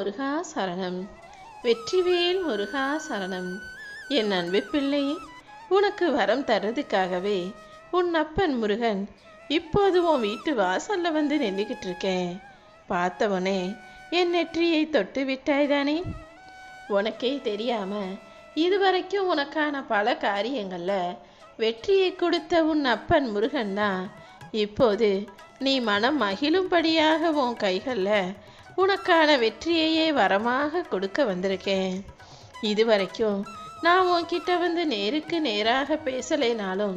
முருகா சரணம். வெற்றிவேல் முருகா சரணம். என் அன்பு பிள்ளை உனக்கு வரம் தர்றதுக்காகவே உன் அப்பன் முருகன் இப்போது உன் வீட்டு வாசல்ல வந்து நின்றுக்கிட்டு இருக்கேன் பார்த்தவனே என் நெற்றியை தொட்டு விட்டாய்தானே? உனக்கே தெரியாம இதுவரைக்கும் உனக்கான பல காரியங்கள்ல வெற்றியை கொடுத்த உன் அப்பன் முருகன் தான். இப்போது நீ மனம் மகிழும்படியாக உன் கைகளில் உனக்கான வெற்றியையே வரமாக கொடுக்க வந்திருக்கேன். இதுவரைக்கும் நான் உன்கிட்ட வந்து நேருக்கு நேராக பேசலைனாலும்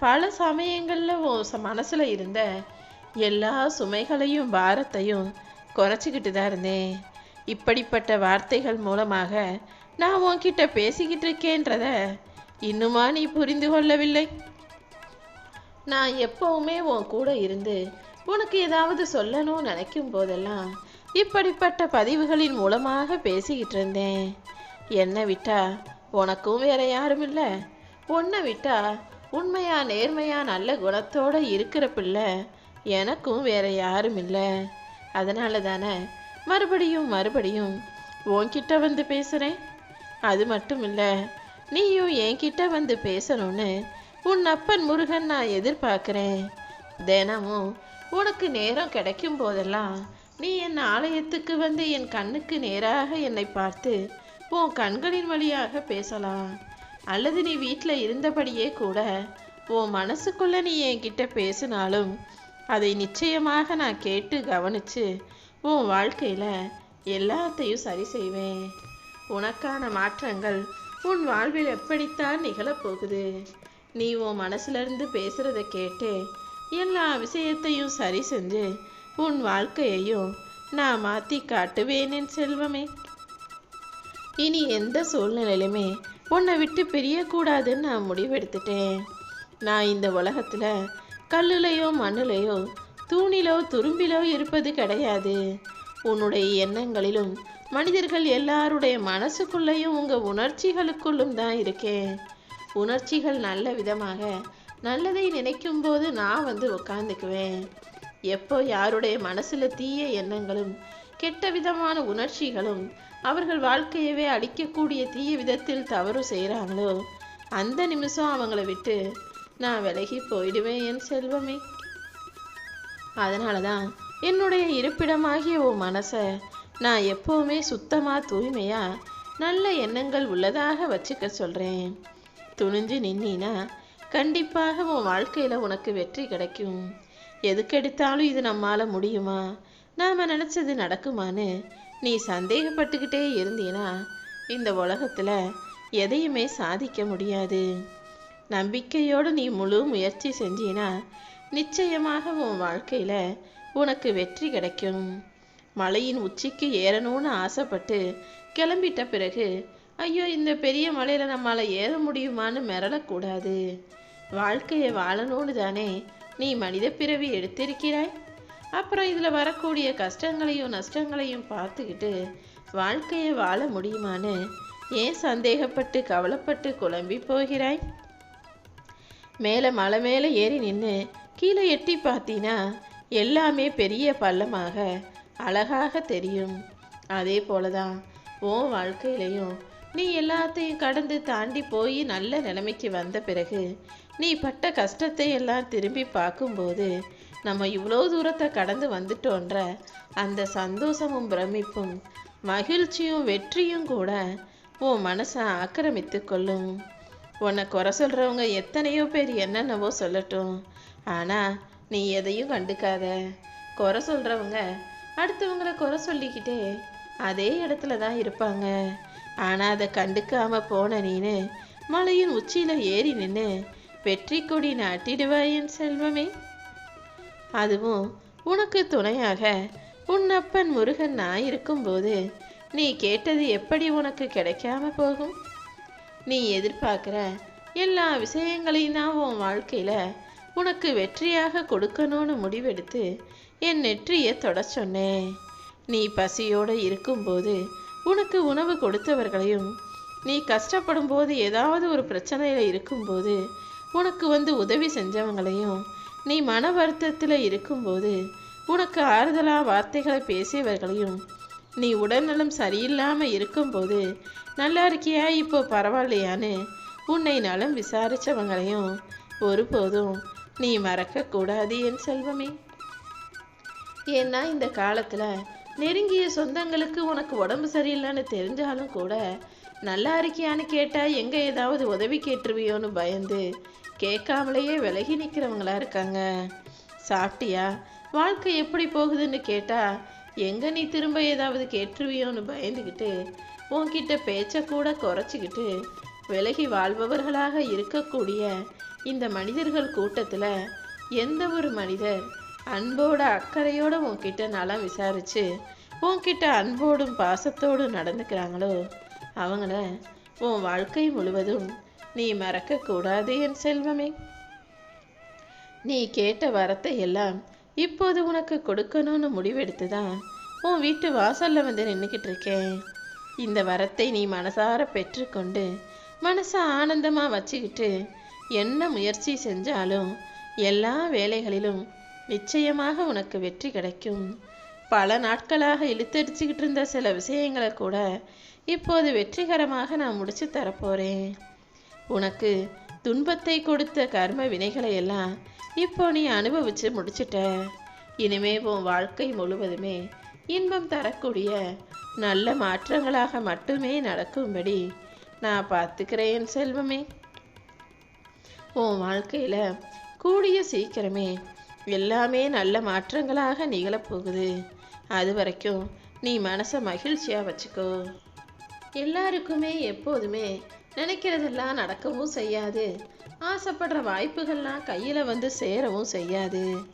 பல சமயங்களில் உன் மனசில் இருந்த எல்லா சுமைகளையும் பாரத்தையும் குறைச்சிக்கிட்டு தான் இருந்தேன். இப்படிப்பட்ட வார்த்தைகள் மூலமாக நான் உன்கிட்ட பேசிக்கிட்டு இருக்கேன்றத இன்னுமா நீ புரிந்து கொள்ளவில்லை? நான் எப்பவுமே உன் கூட இருந்து உனக்கு ஏதாவது சொல்லணும்னு நினைக்கும் போதெல்லாம் இப்படிப்பட்ட பதிவுகளின் மூலமாக பேசிக்கிட்டு இருந்தேன் என்னை விட்டா உனக்கும் வேற யாரும் இல்லை. உன்னை விட்டா உண்மையா நேர்மையா நல்ல குணத்தோட இருக்கிற பிள்ளை எனக்கும் வேற யாரும் இல்லை. அதனால தானே மறுபடியும் மறுபடியும் உன்கிட்ட வந்து பேசுகிறேன் அது மட்டும் இல்லை நீயும் என்கிட்ட வந்து பேசணும்னு உன் அப்பன் முருகன் நான் எதிர்பார்க்குறேன். தினமும் உனக்கு நேரம் கிடைக்கும் போதெல்லாம் நீ என் ஆலயத்துக்கு வந்து என் கண்ணுக்கு நேராக என்னை பார்த்து உன் கண்களின் வழியாக பேசலாம். அல்லது நீ வீட்டில் இருந்தபடியே கூட உன் மனசுக்குள்ள நீ என்கிட்ட பேசினாலும் அதை நிச்சயமாக நான் கேட்டு கவனித்து உன் வாழ்க்கையில் எல்லாத்தையும் சரி செய்வேன். உனக்கான மாற்றங்கள் உன் வாழ்வில் எப்படித்தான் நிகழப்போகுது? நீ உன் மனசுலேருந்து பேசுகிறத கேட்டு எல்லா விஷயத்தையும் சரி செஞ்சு உன் வாழ்க்கையையும் நான் மாத்தி காட்டுவேன் என் செல்வமே. இனி எந்த சூழ்நிலையிலுமே உன்னை விட்டு பிரியக்கூடாதுன்னு நான் முடிவெடுத்துட்டேன். நான் இந்த உலகத்துல கல்லுலையோ மண்ணுலையோ தூணிலோ துரும்பிலோ இருப்பது கிடையாது. உன்னுடைய எண்ணங்களிலும் மனிதர்கள் எல்லாருடைய மனசுக்குள்ளேயும் உங்க உணர்ச்சிகளுக்குள்ளும் தான் இருக்கேன் உணர்ச்சிகள் நல்ல விதமாக நல்லதை நினைக்கும் போது நான் வந்து உட்காந்துக்குவேன் எப்போ யாருடைய மனசுல தீய எண்ணங்களும் கெட்ட விதமான உணர்ச்சிகளும் அவர்கள் வாழ்க்கையவே அழிக்கக்கூடிய தீய விதத்தில் தவறு செய்கிறாங்களோ அந்த நிமிஷம் அவங்கள விட்டு நான் விலகி போயிடுவேன் என் செல்வமே. அதனால தான் என்னுடைய இருப்பிடமாகிய உன் மனசை நான் எப்போவுமே சுத்தமாக தூய்மையாக நல்ல எண்ணங்கள் உள்ளதாக வச்சுக்க சொல்கிறேன் துணிஞ்சு நின்னா கண்டிப்பாக உன் வாழ்க்கையில் உனக்கு வெற்றி கிடைக்கும். எதுக்கெடுத்தாலும் இது நம்மால முடியுமா? நாம நினைச்சது நடக்குமான்னு நீ சந்தேகப்பட்டுக்கிட்டே இருந்தீனா இந்த உலகத்துல எதையுமே சாதிக்க முடியாது. நம்பிக்கையோடு நீ முழு முயற்சி செஞ்சீனா நிச்சயமாக உன் வாழ்க்கையில உனக்கு வெற்றி கிடைக்கும். மலையின் உச்சிக்கு ஏறணும்னு ஆசைப்பட்டு கிளம்பிட்ட பிறகு ஐயோ இந்த பெரிய மலையில நம்மால ஏற முடியுமான்னு மிரளக்கூடாது. வாழ்க்கையை வாழணும்னு தானே நீ மனித பிறவி எடுத்திருக்கிறாய். அப்புறம் இதுல வரக்கூடிய கஷ்டங்களையும் நஷ்டங்களையும் பார்த்துக்கிட்டு வாழ்க்கையை வாழ முடியுமான்னு ஏன் சந்தேகப்பட்டு கவலைப்பட்டு குழம்பி போகிறாய்? மேலே மலை மேலே ஏறி நின்று கீழே எட்டி பார்த்தீனா எல்லாமே பெரிய பள்ளமாக அழகாக தெரியும். அதே போல தான் உன் வாழ்க்கையிலையும் நீ எல்லாத்தையும் கடந்து தாண்டி போய் நல்ல நிலைமைக்கு வந்த பிறகு நீ பட்ட கஷ்டத்தை எல்லாம் திரும்பி பார்க்கும்போது நம்ம இவ்வளோ தூரத்தை கடந்து வந்துட்டோன்ற அந்த சந்தோஷமும் பிரமிப்பும் மகிழ்ச்சியும் வெற்றியும் கூட உன் மனசை ஆக்கிரமித்து கொள்ளும். உன்னை குறை சொல்கிறவங்க எத்தனையோ பேர் என்னென்னவோ சொல்லட்டும். ஆனால் நீ எதையும் கண்டுக்காத. குறை சொல்கிறவங்க அடுத்தவங்கள குறை சொல்லிக்கிட்டே அதே இடத்துல தான் இருப்பாங்க. ஆனால் அதை கண்டுக்காம போன நீனு மலையின் உச்சியில் ஏறி நின்று வெற்றி கொடி நாட்டிடுவாய் என் செல்வமே. அதுவும் உனக்கு துணையாக உன் அப்பன் முருகன் நான் இருக்கும்போது நீ கேட்டது எப்படி உனக்கு கிடைக்காம போகும்? நீ எதிர்பார்க்குற எல்லா விஷயங்களையும் தான் உன் வாழ்க்கையில் உனக்கு வெற்றியாக கொடுக்கணும்னு முடிவெடுத்து என் நெற்றியை தொட சொன்னேன். நீ பசியோடு இருக்கும்போது உனக்கு உணவு கொடுத்தவர்களையும் நீ கஷ்டப்படும் போது ஏதாவது ஒரு பிரச்சனையில் இருக்கும்போது உனக்கு வந்து உதவி செஞ்சவங்களையும் நீ மன வருத்தத்தில் இருக்கும்போது உனக்கு ஆறுதலாக வார்த்தைகளை பேசியவர்களையும் நீ உடல்நலம் சரியில்லாமல் இருக்கும்போது நல்லா இருக்கியா? இப்போ பரவாயில்லையான்னு உன்னை நலம் விசாரித்தவங்களையும் ஒருபோதும் நீ மறக்கக்கூடாது என் செல்வமே. ஏன்னா இந்த காலத்தில் நெருங்கிய சொந்தங்களுக்கு உனக்கு உடம்பு சரியில்லைன்னு தெரிஞ்சாலும் கூட நல்லா இருக்கியான்னு கேட்டால் எங்கே ஏதாவது உதவி கேட்டுருவியோன்னு பயந்து கேட்காமலேயே விலகி நிற்கிறவங்களா இருக்காங்க. சாப்பிட்டியா? வாழ்க்கை எப்படி போகுதுன்னு கேட்டால் எங்கே நீ திரும்ப ஏதாவது கேட்டுருவியோன்னு பயந்துக்கிட்டு உன்கிட்ட பேச்சை கூட குறைச்சிக்கிட்டு விலகி வாழ்பவர்களாக இருக்கக்கூடிய இந்த மனிதர்கள் கூட்டத்தில் எந்த ஒரு மனிதர் அன்போட அக்கறையோட உன்கிட்ட நலம் விசாரித்து உன்கிட்ட அன்போடும் பாசத்தோடும் நடந்துக்கிறாங்களோ அவங்கள உன் வாழ்க்கை முழுவதும் நீ மறக்கக்கூடாது என் செல்வமே. நீ கேட்ட வரத்தை எல்லாம் இப்போது உனக்கு கொடுக்கணும்னு முடிவெடுத்து தான் உன் வீட்டு வாசல்ல வந்து நின்றுக்கிட்டு இருக்கேன். இந்த வரத்தை நீ மனசார பெற்றுக்கொண்டு மனசை ஆனந்தமாக வச்சுக்கிட்டு என்ன முயற்சி செஞ்சாலும் எல்லா வேலைகளிலும் நிச்சயமாக உனக்கு வெற்றி கிடைக்கும். பல நாட்களாக இழுத்தடிச்சுக்கிட்டு இருந்த சில விஷயங்களை கூட இப்போது வெற்றிகரமாக நான் முடிச்சு தரப்போறேன். உனக்கு துன்பத்தை கொடுத்த கர்ம வினைகளை எல்லாம் இப்போ நீ அனுபவிச்சு முடிச்சிட்ட. இனிமே உன் வாழ்க்கை முழுவதுமே இன்பம் தரக்கூடிய நல்ல மாற்றங்களாக மட்டுமே நடக்கும்படி நான் பார்த்துக்கிறேன் செல்வமே. உன் வாழ்க்கையில் கூடிய சீக்கிரமே எல்லாமே நல்ல மாற்றங்களாக நிகழப்போகுது. அது வரைக்கும் நீ மனசை மகிழ்ச்சியாக வச்சுக்கோ. எல்லாருக்குமே எப்போதுமே நினைக்கிறதெல்லாம் நடக்கவும் செய்யாது. ஆசைப்படுற வாய்ப்புகள்லாம் கையில் வந்து சேரவும் செய்யாது.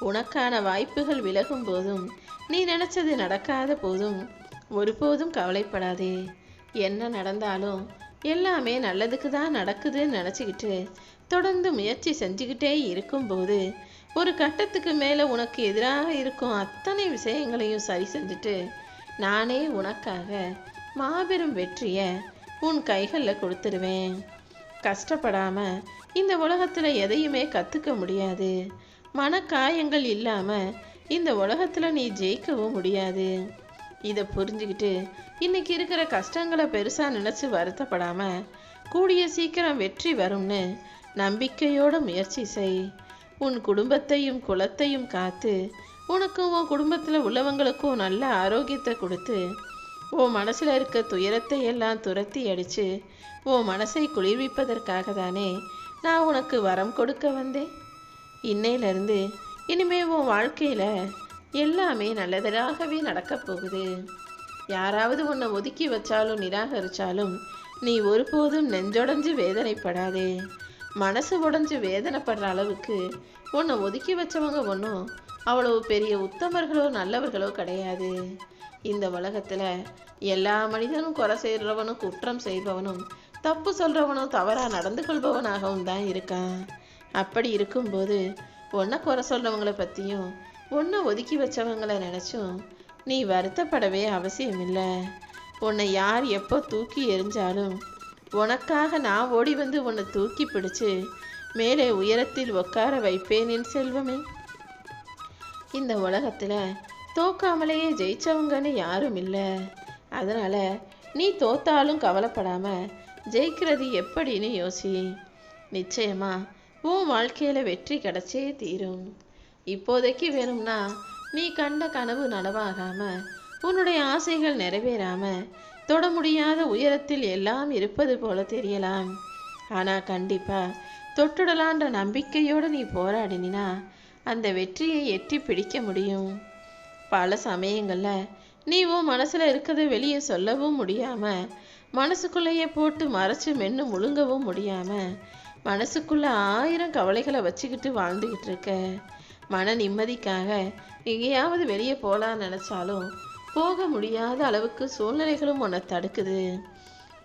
உனக்கான வாய்ப்புகள் விலகும் போதும் நீ நினச்சது நடக்காத போதும் ஒருபோதும் கவலைப்படாதே. என்ன நடந்தாலும் எல்லாமே நல்லதுக்கு தான் நடக்குதுன்னு நினச்சிக்கிட்டு தொடர்ந்து முயற்சி செஞ்சுக்கிட்டே இருக்கும்போது ஒரு கட்டத்துக்கு மேலே உனக்கு எதிராக இருக்கும் அத்தனை விஷயங்களையும் சரி செஞ்சுட்டு நானே உனக்காக மாபெரும் வெற்றியை உன் கைகளில் கொடுத்துருவேன். கஷ்டப்படாமல் இந்த உலகத்தில் எதையுமே கற்றுக்க முடியாது. மனக்காயங்கள் இல்லாமல் இந்த உலகத்தில் நீ ஜெயிக்கவும் முடியாது. இதை புரிஞ்சுக்கிட்டு இன்னைக்கு இருக்கிற கஷ்டங்களை பெருசாக நினச்சி வருத்தப்படாமல் கூடிய சீக்கிரம் வெற்றி வரும்னு நம்பிக்கையோட முயற்சி செய். உன் குடும்பத்தையும் குலத்தையும் காத்து உனக்கும் உன் குடும்பத்தில் உள்ளவங்களுக்கும் நல்ல ஆரோக்கியத்தை கொடுத்து உன் மனசில் இருக்க துயரத்தை எல்லாம் துரத்தி அடித்து உன் மனசை குளிர்விப்பதற்காக தானே நான் உனக்கு வரம் கொடுக்க வந்தேன். இன்னையிலிருந்து இனிமே உன் வாழ்க்கையில் எல்லாமே நல்லதாகவே நடக்கப் போகுது. யாராவது உன்னை ஒதுக்கி வச்சாலும் நிராகரிச்சாலும் நீ ஒருபோதும் நெஞ்சொடைஞ்சு வேதனைப்படாதே. மனசு உடஞ்சி வேதனைப்படுற அளவுக்கு உன்னை ஒதுக்கி வச்சவங்க ஒன்றும் அவ்வளவு பெரிய உத்தமர்களோ நல்லவர்களோ கிடையாது. இந்த உலகத்தில் எல்லா மனிதனும் குறை செய்கிறவனும் குற்றம் செய்பவனும் தப்பு சொல்கிறவனும் தவறாக நடந்து கொள்பவனாகவும் தான் இருக்கான். அப்படி இருக்கும்போது ஒன்றை குறை சொல்கிறவங்கள பற்றியும் ஒன்றை ஒதுக்கி வச்சவங்களை நினச்சும் நீ வருத்தப்படவே அவசியம் இல்லை உன்னை யார் எப்போ தூக்கி எரிஞ்சாலும் உனக்காக நான் ஓடி வந்து உன்னை தூக்கி பிடிச்சு மேலே உயரத்தில் உட்கார வைப்பேன் என் செல்வமே. இந்த உலகத்தில் தோக்காமலேயே ஜெயிச்சவங்கன்னு யாரும் இல்லை. அதனால் நீ தோத்தாலும் கவலைப்படாமல் ஜெயிக்கிறது எப்படின்னு யோசி. நிச்சயமா உன் வாழ்க்கையில் வெற்றி கிடச்சே தீரும். இப்போதைக்கு வேணும்னா நீ கண்ட கனவு நனவாகாமல் உன்னுடைய ஆசைகள் நிறைவேறாமல் தொட முடியாத உயரத்தில் எல்லாம் இருப்பது போல தெரியலாம். ஆனால் கண்டிப்பா தொட்டுடலான்ற நம்பிக்கையோடு நீ போராடினா அந்த வெற்றியை எட்டி பிடிக்க முடியும். பல சமயங்களில் நீ உன் மனசில் இருக்கிறத வெளியே சொல்லவும் முடியாமல் மனசுக்குள்ளேயே போட்டு மறைச்சு மென்று முழுங்கவும் முடியாமல் மனசுக்குள்ளே ஆயிரம் கவலைகளை வச்சுக்கிட்டு வாழ்ந்துக்கிட்டு இருக்க. மன நிம்மதிக்காக எங்கேயாவது வெளியே போகலான்னு நினச்சாலும் போக முடியாத அளவுக்கு சூழ்நிலைகளும் உன்னை தடுக்குது.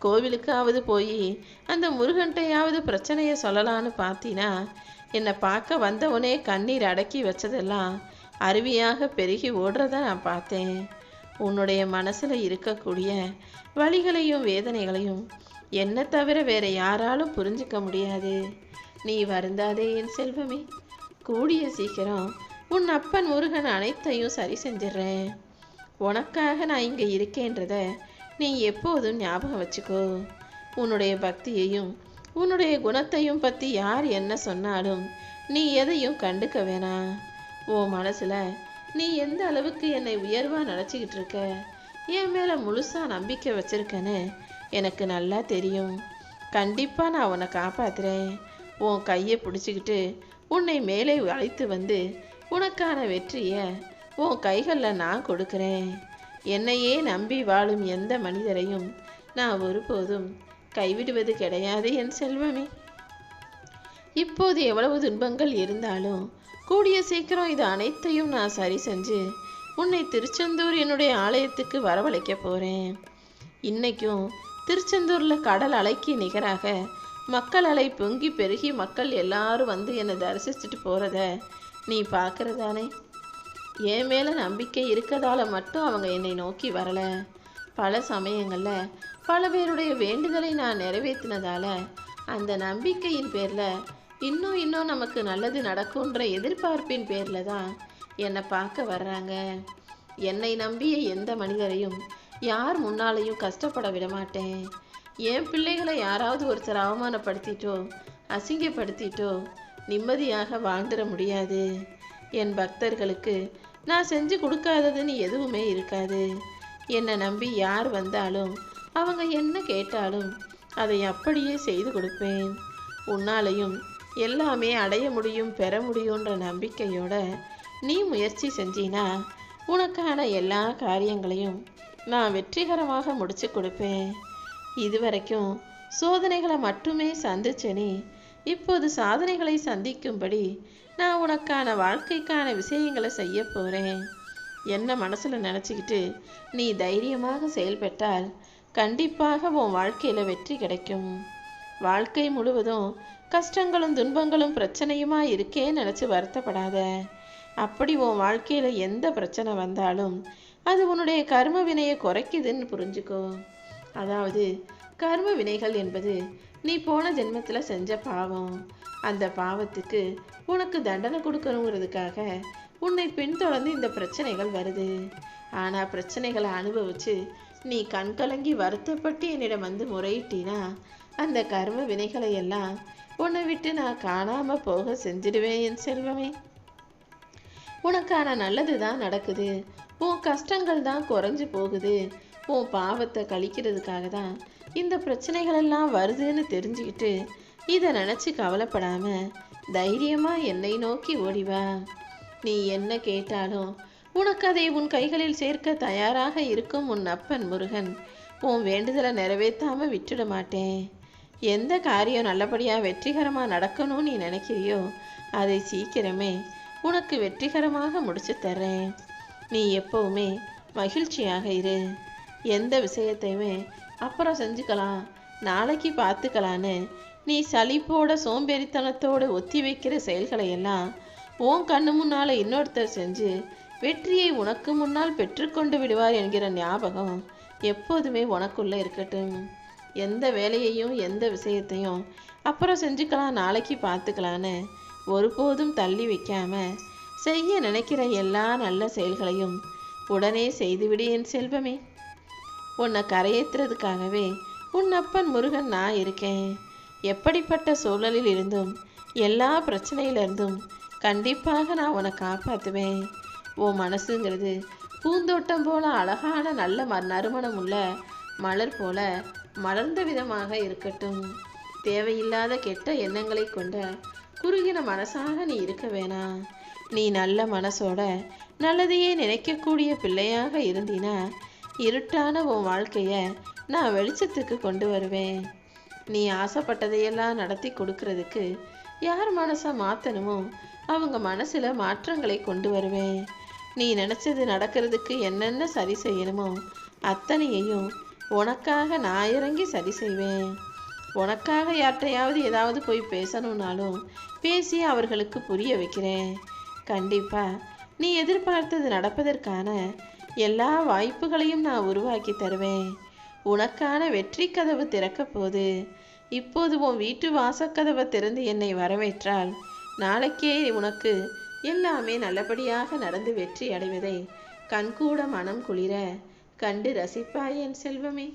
கோவிலுக்காவது போய் அந்த முருகன்ட்டையாவது பிரச்சனையை சொல்லலான்னு பார்த்தீனா என்னை பார்க்க வந்தவனே கண்ணீர் அடக்கி வச்சதெல்லாம் அருவியாக பெருகி ஓடுறத நான் பார்த்தேன். உன்னுடைய மனசில் இருக்கக்கூடிய வழிகளையும் வேதனைகளையும் என்ன தவிர வேற யாராலும் புரிஞ்சுக்க முடியாது. நீ வருந்தாதே என் செல்வமே. கூடிய சீக்கிரம் உன் அப்பன் முருகன் அனைத்தையும் சரி செஞ்சிடுறேன். உனக்காக நான் இங்கே இருக்கேன்றத நீ எப்போதும் ஞாபகம் வச்சுக்கோ. உன்னுடைய பக்தியையும் உன்னுடைய குணத்தையும் பற்றி யார் என்ன சொன்னாலும் நீ எதையும் கண்டுக்க வேணாம் உன் மனசில் நீ எந்த அளவுக்கு என்னை உயர்வாக நினச்சிக்கிட்டு இருக்க? என் மேலே முழுசாக நம்பிக்கை வச்சிருக்கேன்னு எனக்கு நல்லா தெரியும். கண்டிப்பாக நான் உன்னை காப்பாற்றுறேன் உன் கையை பிடிச்சிக்கிட்டு உன்னை மேலே அழைத்து வந்து உனக்கான வெற்றியை உன் கைகளில் நான் கொடுக்குறேன். என்னையே நம்பி வாழும் எந்த மனிதரையும் நான் ஒருபோதும் கைவிடுவது கிடையாது என் செல்வமே. இப்போது எவ்வளவு துன்பங்கள் இருந்தாலும் கூடிய சீக்கிரம் இது அனைத்தையும் நான் சரி செஞ்சு உன்னை திருச்செந்தூர் என்னுடைய ஆலயத்துக்கு வரவழைக்க போகிறேன் இன்னைக்கும் திருச்செந்தூரில் கடல் அலைக்கு நிகராக மக்கள் அலை பொங்கி பெருகி மக்கள் எல்லாரும் வந்து என்னை தரிசிச்சுட்டு போகிறத நீ பார்க்குறதானே? என் மேலே நம்பிக்கை இருக்கதால் மட்டும் அவங்க என்னை நோக்கி வரலை. பல சமயங்களில் பல பேருடைய வேண்டுதலை நான் நிறைவேற்றினதால் அந்த நம்பிக்கையின் பேரில் இன்னும் இன்னும் நமக்கு நல்லது நடக்கும்ன்ற எதிர்பார்ப்பின் பேரில் தான் என்னை பார்க்க வர்றாங்க. என்னை நம்பிய எந்த மனிதரையும் யார் முன்னாலையும் கஷ்டப்பட விடமாட்டேன் என் பிள்ளைகளை யாராவது ஒருத்தர் அவமானப்படுத்திட்டோ அசிங்கப்படுத்திட்டோ நிம்மதியாக வாழ்ந்துட முடியாது. என் பக்தர்களுக்கு நான் செஞ்சு கொடுக்காததுன்னு எதுவுமே இருக்காது. என்னை நம்பி யார் வந்தாலும் அவங்க என்ன கேட்டாலும் அதை அப்படியே செய்து கொடுப்பேன். உன்னாலையும் எல்லாமே அடைய முடியும் பெற முடியுன்ற நம்பிக்கையோட நீ முயற்சி செஞ்சினா உனக்கான எல்லா காரியங்களையும் நான் வெற்றிகரமாக முடிச்சு கொடுப்பேன். இதுவரைக்கும் சோதனைகளை மட்டுமே சந்திச்சனே இப்போது சாதனைகளை சந்திக்கும்படி நான் உனக்கான வாழ்க்கைக்கான விஷயங்களை செய்ய போகிறேன் என்ன மனசில் நினச்சிக்கிட்டு நீ தைரியமாக செயல்பட்டால் கண்டிப்பாக உன் வாழ்க்கையில் வெற்றி கிடைக்கும். வாழ்க்கை முழுவதும் கஷ்டங்களும் துன்பங்களும் பிரச்சனையுமா இருக்கேன்னு நினச்சி வருத்தப்படாத. அப்படி உன் வாழ்க்கையில் எந்த பிரச்சனை வந்தாலும் அது உன்னுடைய கர்ம வினையை குறைக்குதுன்னு புரிஞ்சுக்கோ. அதாவது கர்ம வினைகள் என்பது நீ போன ஜென்மத்தில் செஞ்ச பாவம். அந்த பாவத்துக்கு உனக்கு தண்டனை கொடுக்கணுங்கிறதுக்காக உன்னை பின்தொடர்ந்து இந்த பிரச்சனைகள் வருது. ஆனால் பிரச்சனைகளை அனுபவிச்சு நீ கண்கலங்கி வருத்தப்பட்டு என்னிடம் வந்து முறையிட்டினா அந்த கர்ம வினைகளை எல்லாம் உன்னை விட்டு நான் காணாமல் போக செஞ்சிடுவேன் என் செல்வமே. உனக்கான நல்லது தான் நடக்குது. உன் கஷ்டங்கள் தான் குறைஞ்சு போகுது. உன் பாவத்தை கழிக்கிறதுக்காக தான் இந்த பிரச்சனைகள் எல்லாம் வருதுன்னு தெரிஞ்சுக்கிட்டு இதை நினச்சி கவலைப்படாம தைரியமா என்னை நோக்கி ஓடிவா நீ என்ன கேட்டாலும் உனக்கு அதை உன் கைகளில் சேர்க்க தயாராக இருக்கும் உன் அப்பன் முருகன். உன் வேண்டுதலை நிறைவேற்றாம விட்டுட மாட்டேன். எந்த காரியம் நல்லபடியாக வெற்றிகரமாக நடக்கணும்னு நீ நினைக்கிறியோ அதை சீக்கிரமே உனக்கு வெற்றிகரமாக முடிச்சு தர்றேன். நீ எப்பவுமே மகிழ்ச்சியாக இரு. எந்த விஷயத்தையுமே அப்புறம் செஞ்சுக்கலாம். நாளைக்கு பார்த்துக்கலான்னு. நீ சலிப்போட சோம்பேறித்தனத்தோடு ஒத்தி வைக்கிற செயல்களை எல்லாம் உன் கண்ணு முன்னால் இன்னொருத்தர் செஞ்சு வெற்றியை உனக்கு முன்னால் பெற்றுக்கொண்டு விடுவார் என்கிற ஞாபகம் எப்போதுமே உனக்குள்ளே இருக்கட்டும். எந்த வேலையையும் எந்த விஷயத்தையும் அப்புறம் செஞ்சுக்கலாம் நாளைக்கு பார்த்துக்கலான்னு ஒருபோதும் தள்ளி வைக்காம செய்ய நினைக்கிற எல்லா நல்ல செயல்களையும் உடனே செய்துவிடு என் செல்வமே. உன்னை கரையேற்றுறதுக்காகவே உன் அப்பன் முருகன் நான் இருக்கேன். எப்படிப்பட்ட சூழலில் இருந்தும் எல்லா பிரச்சனையிலிருந்தும் கண்டிப்பாக நான் உன்னை காப்பாற்றுவேன் உன் மனசுங்கிறது பூந்தோட்டம் போல அழகான நல்ல ம நறுமணம் உள்ள மலர் போல மலர்ந்த விதமாக இருக்கட்டும். தேவையில்லாத கெட்ட எண்ணங்களை கொண்ட குறுகின மனசாக நீ இருக்க வேணாம். நீ நல்ல மனசோட நல்லதையே நினைக்கக்கூடிய பிள்ளையாக இருந்தினா இருட்டான உன் வாழ்க்கையை நான் வெளிச்சத்துக்கு கொண்டு வருவேன். நீ ஆசைப்பட்டதையெல்லாம் நடத்தி கொடுக்கறதுக்கு யார் மனசை மாற்றணுமோ அவங்க மனசில் மாற்றங்களை கொண்டு வருவேன். நீ நினச்சது நடக்கிறதுக்கு என்னென்ன சரி செய்யணுமோ அத்தனையையும் உனக்காக நான் இறங்கி சரி செய்வேன். உனக்காக யார்கிட்டையாவது ஏதாவது போய் பேசணும்னாலும் பேசி அவர்களுக்கு புரிய வைக்கிறேன். கண்டிப்பாக நீ எதிர்பார்த்தது நடப்பதற்கான எல்லா வாய்ப்புகளையும் நான் உருவாக்கி தருவேன். உனக்கான வெற்றி கதவு திறக்க போது இப்போது உன் வீட்டு வாசக்கதவை திறந்து என்னை வரவேற்றால் நாளைக்கே உனக்கு எல்லாமே நல்லபடியாக நடந்து வெற்றி அடைவதை கண்கூட மனம் குளிர கண்டு ரசிப்பாய் என் செல்வமே.